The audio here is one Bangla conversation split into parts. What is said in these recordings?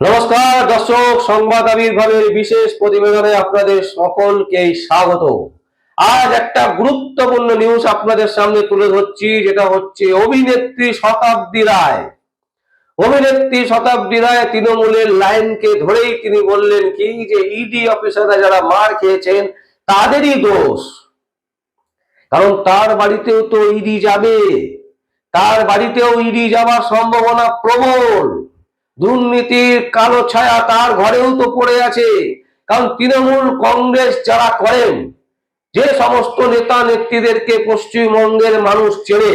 নমস্কার, দর্শক, সংবাদ আবির্ভাবের বিশেষ প্রতিবেদনে আপনাদের সকলকে স্বাগত। আজ একটা গুরুত্বপূর্ণ নিউজ আপনাদের সামনে তুলে ধরছি, যেটা হচ্ছে অভিনেত্রী শতাব্দী রায়। অভিনেত্রী শতাব্দী রায় তৃণমূলের লাইনকে ধরেই তিনি বললেন কি, যে ইডি অফিসাররা যারা মার খেয়েছেন, তাদেরই দোষ। কারণ তার বাড়িতেও তো ইডি যাবে, তার বাড়িতেও ইডি যাওয়ার সম্ভাবনা প্রবল। দুর্নীতির কালো ছায়া তার ঘরেও তো পড়ে আছে। কারণ তৃণমূল কংগ্রেস যারা করেন, যে সমস্ত নেতা নেত্রীদেরকে পশ্চিমবঙ্গের মানুষ ছেড়ে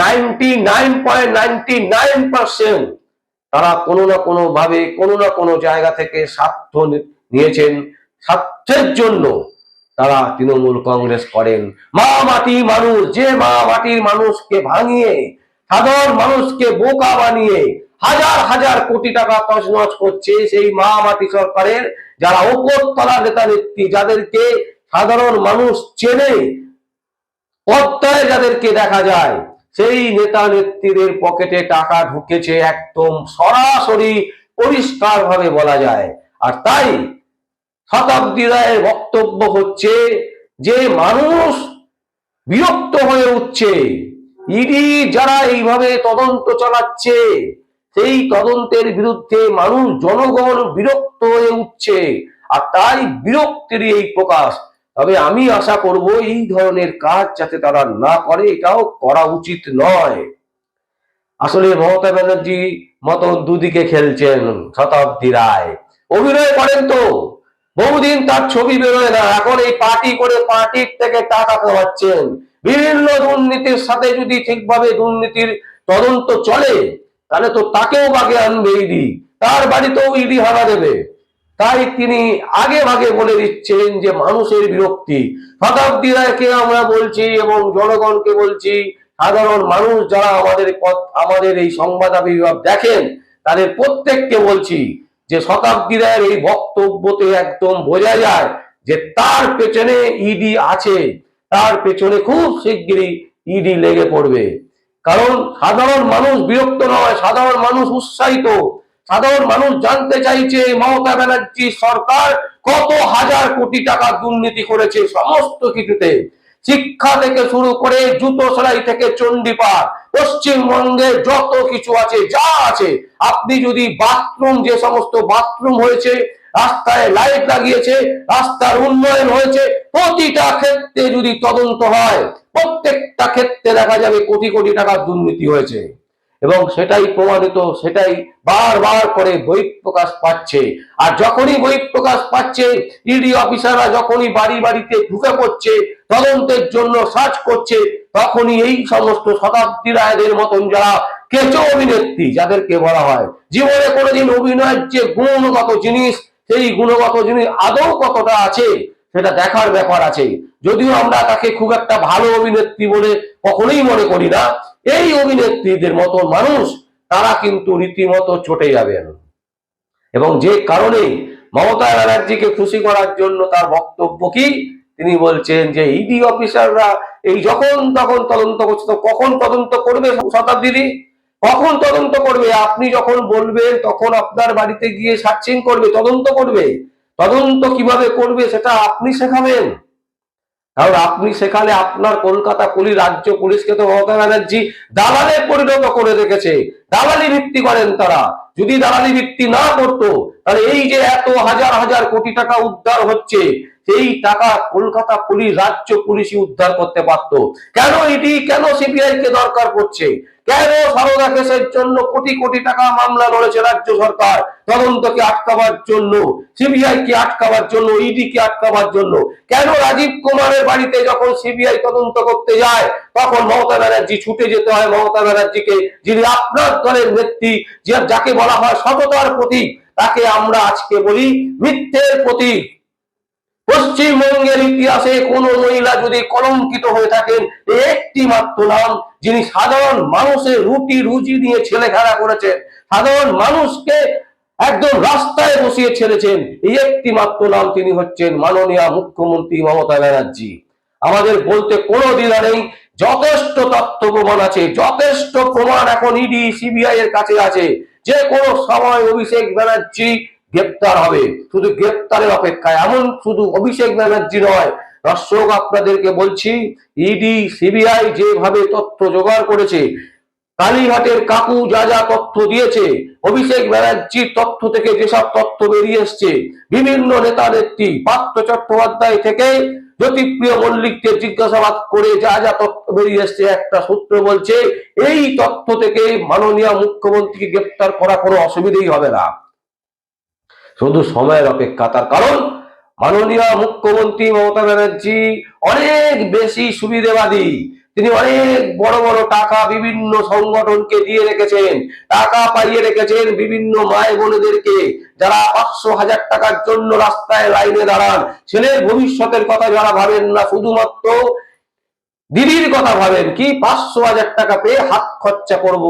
ninety nine point ninety nine তারা কোনো না কোনো ভাবে কোনো না কোনো জায়গা থেকে স্বার্থ নিয়েছেন। স্বার্থের জন্য তারা তৃণমূল কংগ্রেস করেন। মা মাটি মানুষ, যে মা মাটির মানুষকে ভাঙিয়ে, সাধারণ মানুষকে বোকা বানিয়ে হাজার হাজার কোটি টাকা তছনছ করছে সেই মা মাটি সরকারের, যারা ওপরতলা নেতা নেত্রী, যাদেরকে সাধারণ মানুষ চেনে, পদ্মায় যাদেরকে দেখা যায়, সেই নেতা নেত্রীদের পকেটে টাকা ঢুকেছে একদম সরাসরি পরিষ্কার ভাবে বলা যায়। আর তাই শতাব্দী রায়ের বক্তব্য হচ্ছে যে মানুষ বিরক্ত হয়ে উঠছে, ইডি যারা এইভাবে তদন্ত চালাচ্ছে সেই তদন্তের বিরুদ্ধে মানুষ, জনগণ বিরক্ত হয়ে উঠছে। আর তাই বিরক্তির এই প্রকাশ। তবে আমি আশা করব এই ধরনের কাজ যাতে তারা না করে, এটাও করা উচিত নয়। আসলে মমতা ব্যানার্জি মতন দুদিকে খেলছেন শতাব্দী রায়। অভিনয় করেন তো। বহুদিন তার ছবি বেরোয় না, এখন এই পার্টি করে পার্টির থেকে টাকা কামাচ্ছেন। বিভিন্ন দুর্নীতির সাথে যদি ঠিকভাবে দুর্নীতির তদন্ত চলে তাহলে তো তাকেও বাগে আনবে ইডি। তার বাড়িতেও ইডি হারা দেবে। তাই তিনি আগে ভাগে বলে দিচ্ছেন যে মানুষের বিরক্তি। শতাব্দী রায়কে আমরা বলছি এবং জনগণকে বলছি, সাধারণ মানুষ যারা আমাদের আমাদের এই সংবাদ আবির্ভাব দেখেন, তাদের প্রত্যেককে বলছি যে শতাব্দী রায়ের এই বক্তব্যতে একদম বোঝা যায় যে তার পেছনে ইডি আছে। তার পেছনে খুব শিগগিরই ইডি লেগে পড়বে। কারণ সাধারণ মানুষ বিরক্ত নয়, সাধারণ মানুষ উৎসাহিত। সাধারণ মানুষ জানতে চাইছে, মমতা ব্যানার্জি সরকার কত হাজার কোটি টাকা দুর্নীতি করেছে সমস্ত কিছুতে। শিক্ষা থেকে শুরু করে জুতো সেলাই থেকে চণ্ডীপাঠ, পশ্চিমবঙ্গে যত কিছু আছে, যা আছে, আপনি যদি বাথরুম, যে সমস্ত বাথরুম হয়েছে, রাস্তায় লাইট লাগিয়েছে, রাস্তার উন্নয়ন হয়েছে, প্রতিটা ক্ষেত্রে যদি তদন্ত হয় প্রত্যেকটা ক্ষেত্রে দেখা যাবে কোটি কোটি টাকার দুর্নীতি হয়েছে। এবং সেটাই প্রমাণিত, সেটাই বারবার করে বই প্রকাশ পাচ্ছে। আর যখনই বই প্রকাশ পাচ্ছে ইডি অফিসাররা যখনই বাড়ি বাড়িতে ঢুকে পড়ছে, তদন্তের জন্য সার্চ করছে, তখনই এই সমস্ত শতাব্দী রায়দের মতন যারা কেঁচো অভিনেত্রী, যাদেরকে বলা হয়, জীবনে কোনোদিন অভিনয়ের যে গুণগত জিনিস, সেই গুণগত জিনিস আদৌ কতটা আছে? সেটা দেখার ব্যাপার আছে যদিও আমরা তাকে খুব একটা ভালো অভিনেত্রী বলে কখনোই মনে করি না, এই অভিনেত্রীদের মতো মানুষ তারা কিন্তু রীতিমতো চটে যাবেন। এবং যে কারণে মমতা ব্যানার্জিকে খুশি করার জন্য তার বক্তব্য কি? তিনি বলছেন যে ইডি অফিসাররা এই যখন তখন তদন্ত করছে, তো কখন তদন্ত করবে শতাব্দী কখন তদন্ত করবে? আপনি যখন বলবেন, তখন আপনার বাড়িতে গিয়ে সার্চিং করবে, তদন্ত করবে। তদন্ত কীভাবে করবে সেটা আপনি শেখাবেন। কারণ আপনি সেখানে আপনার কলকাতা পুলিশ রাজ্য পুলিশকে তো মমতা ব্যানার্জি দালালে পরিণত করে রেখেছে। দালালি ভিত্তি করেন তারা। যদি দালালি ভিত্তি না করতো, তাহলে এই যে এত হাজার হাজার কোটি টাকা উদ্ধার হচ্ছে, সেই টাকা কলকাতা পুলিশ রাজ্য পুলিশই উদ্ধার করতে পারতো কেন ইডি কেন সিবিআই কে দরকার পড়ছে? কেন সারদা কেসের জন্য কোটি কোটি টাকা মামলা লড়েছে রাজ্য সরকার? তদন্তকে আটকাবার জন্য সিবিআই কে আটকাবার জন্য ইডি কে আটকাবার জন্য। কেন রাজীব কুমারের বাড়িতে যখন সিবিআই তদন্ত করতে যায়, তখন মমতা ব্যানার্জি ছুটে যেতে হয় মমতা ব্যানার্জিকে, যিনি আপনার দলের নেত্রী যাকে বলা হয় সততার প্রতীক, তাকে আমরা আজকে বলি মিথ্যের প্রতীক। পশ্চিমবঙ্গের ইতিহাসে কোন মহিলা যদি কলঙ্কিত হয়ে থাকেন একটি মাত্র নাম যিনি সাধারণ মানুষের রুটি রুজি নিয়ে ছেলে খেলা করেছেন। সাধারণ মানুষকে একদম রাস্তায় বসিয়ে ছেড়েছেন। এই একটি মাত্র নাম তিনি হচ্ছেন মাননীয় মুখ্যমন্ত্রী মমতা ব্যানার্জি। আমাদের বলতে কোনো দ্বিধা নেই, যথেষ্ট তথ্য প্রমাণ আছে, যথেষ্ট প্রমাণ এখন ইডি সিবিআই এর কাছে আছে। যে কোনো সময় অভিষেক ব্যানার্জি গ্রেপ্তার হবে। শুধু গ্রেপ্তারের অপেক্ষায়, এমন শুধু অভিষেক ব্যানার্জি নয়। দর্শক, আপনাদেরকে বলছি ইডি সিবিআই যেভাবে তথ্য জোগাড় করেছে, কালীঘাটের কাকু যা যা তথ্য দিয়েছে, অভিষেক ব্যানার্জির তথ্য থেকে যেসব তথ্য বেরিয়ে এসছে, বিভিন্ন নেতা নেত্রী, পার্থ চট্টোপাধ্যায় থেকে জ্যোতিপ্রিয় মল্লিককে জিজ্ঞাসাবাদ করে যা যা তথ্য বেরিয়ে এসছে, একটা সূত্র বলছে, এই তথ্য থেকে মাননীয় মুখ্যমন্ত্রীকে গ্রেপ্তার করা কোনো অসুবিধেই হবে না। শুধু সময়ের অপেক্ষা, তার কারণ মাননীয় মুখ্যমন্ত্রী মমতা ব্যানার্জি অনেক বেশি সুবিধেবাদী। তিনি অনেক বড় বড় টাকা বিভিন্ন সংগঠনকে দিয়ে রেখেছেন, টাকা পাইয়ে রেখেছেন বিভিন্ন মায় বোনেদেরকে। যারা পাঁচশো হাজার টাকার জন্য রাস্তায় লাইনে দাঁড়ান, ছেলের ভবিষ্যতের কথা যারা ভাবেন না, শুধুমাত্র দিদির কথা ভাবেন কি? পাঁচশো হাজার টাকা পেয়ে হাত খরচা করব।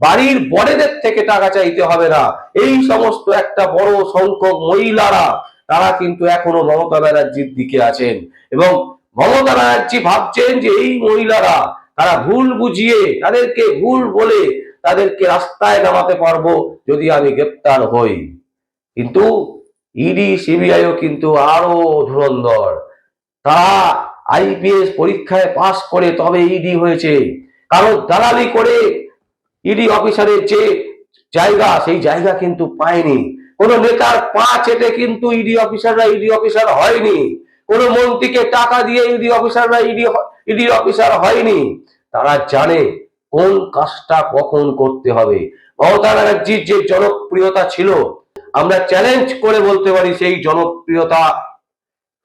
বাড়ির বড়দের থেকে টাকা চাইতে হবে না। এই সমস্ত একটা বড় সংখ্যক মহিলারা, তারা কিন্তু এখনও মমতা ব্যানার্জির দিকে আছেন। এবং মমতা ব্যানার্জি ভাবছেন যে এই মহিলারা, তারা ভুল বুঝিয়ে, তাদেরকে ভুল বলে তাদেরকে রাস্তায় নামাতে পারব যদি আমি গ্রেপ্তার হই। কিন্তু ইডি, সিবিআইও কিন্তু আরও ধুরন্ধর। তারা আইপিএস পরীক্ষায় পাশ করে তবে ইডি হয়েছে। কারণ দালালি করে ইডি অফিসারের যে জায়গা, সেই জায়গা কিন্তু পায়নি। কোন নেতার পা চেটে কিন্তু ইডি অফিসাররা ইডি অফিসার হয়নি। কোন মন্ত্রীকে টাকা দিয়ে ইডি অফিসাররা ইডি ইডি অফিসার হয়নি। তারা জানে কোন কাজটা কখন করতে হবে। মমতা ব্যানার্জির যে জনপ্রিয়তা ছিল, আমরা চ্যালেঞ্জ করে বলতে পারি সেই জনপ্রিয়তা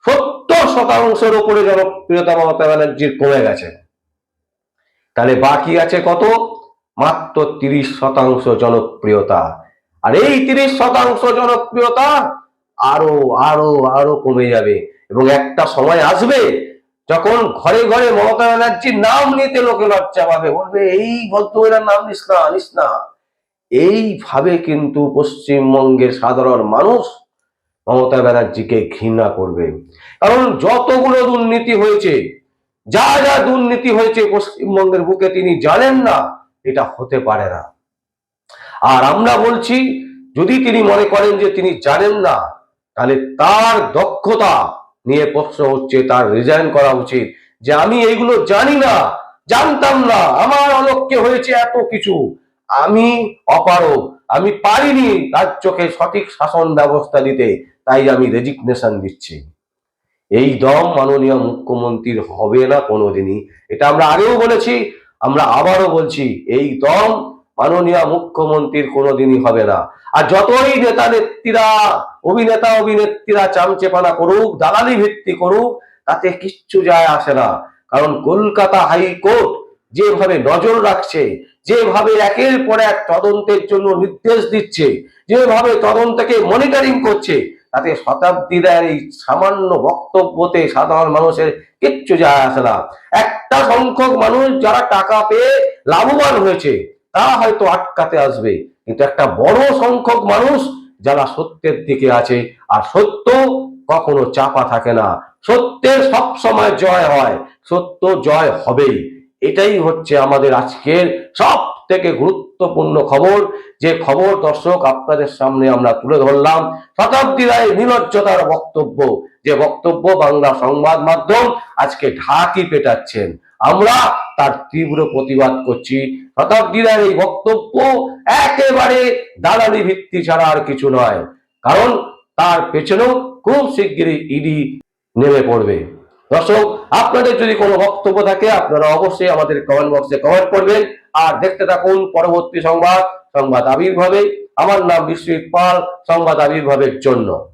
সত্তর শতাংশের উপরে জনপ্রিয়তা মমতা ব্যানার্জির কমে গেছে। তাহলে বাকি আছে কত? মাত্র তিরিশ শতাংশ জনপ্রিয়তা। আর এই তিরিশ শতাংশ জনপ্রিয়তা আরও আরও আরও কমে যাবে। এবং একটা সময় আসবে যখন ঘরে ঘরে মমতা ব্যানার্জির নাম নিতে লোকে লজ্জা পাবে। বলবে, এই ভদ্রমহিলার নাম নিস না নিস না। এইভাবে কিন্তু পশ্চিমবঙ্গের সাধারণ মানুষ মমতা ব্যানার্জিকে ঘৃণা করবে। কারণ যতগুলো দুর্নীতি হয়েছে, যা যা দুর্নীতি হয়েছে পশ্চিমবঙ্গের বুকে তিনি জানেন না, এটা হতে পারে না। আর আমরা বলছি, যদি তিনি মনে করেন যে তিনি জানেন না, তাহলে তার দক্ষতা নিয়ে প্রশ্ন হচ্ছে, তার রিজাইন করা উচিত। যে আমি এইগুলো জানি না, জানতাম না, আমার অলক্ষ্যে হয়েছে এত কিছু। আমি অপারগ, আমি পারিনি রাজ্যকে সঠিক শাসন ব্যবস্থা দিতে তাই আমি রেজিগনেশন দিচ্ছি। এই দম মাননীয় মুখ্যমন্ত্রীর হবে না কোনোদিনই। এটা আমরা আগেও বলেছি, আমরা আবারও বলছি, এই দম মাননীয় মুখ্যমন্ত্রীর কোনোদিনই হবে না। আর যতই নেতা নেত্রীরা, অভিনেতা, অভিনেত্রীরা চামচেপানা করুক, দালালি ভিত্তি করুক, তাতে কিচ্ছু যায় আসে না। কারণ কলকাতা হাইকোর্ট যেভাবে নজর রাখছে, যেভাবে একের পর এক তদন্তের জন্য নির্দেশ দিচ্ছে, যেভাবে তদন্তকে মনিটরিং করছে তাতে শতাব্দীদের এই সামান্য বক্তব্যতে সাধারণ মানুষের কিচ্ছু যায় আসে না। একটা সংখ্যক মানুষ যারা টাকা পেয়ে লাভবান হয়েছে, তারা হয়তো আটকাতে আসবে। কিন্তু একটা বড় সংখ্যক মানুষ যারা সত্যের দিকে আছে, আর সত্য কখনো চাপা থাকে না। সত্যের সব সময় জয় হয়, সত্য জয় হবেই। এটাই হচ্ছে আমাদের আজকের সব থেকে গুরুত্বপূর্ণ খবর, যে খবর দর্শক আপনাদের সামনে আমরা তুলে ধরলাম, শতাব্দী রায় নির্লজ্জতার বক্তব্য, যে বক্তব্য বাংলা সংবাদ মাধ্যম আজকে ঢাকি পেটাচ্ছেন। আমরা তার তীব্র প্রতিবাদ করছি। শতাব্দী রায়ের এই বক্তব্য একেবারে দালালি ভিত্তি ছাড়া আর কিছু নয়, কারণ তার পেছনেও খুব শিগগিরই ইডি নেমে পড়বে। দর্শক, আপনাদের যদি কোনো বক্তব্য থাকে, আপনারা অবশ্যই আমাদের কমেন্ট বক্সে কমেন্ট করবেন। আর দেখতে থাকুন পরবর্তী সংবাদ সংবাদ আবির্ভাবে। আমার নাম বিশ্বজিৎ পাল, সংবাদ আবির্ভাবের জন্য।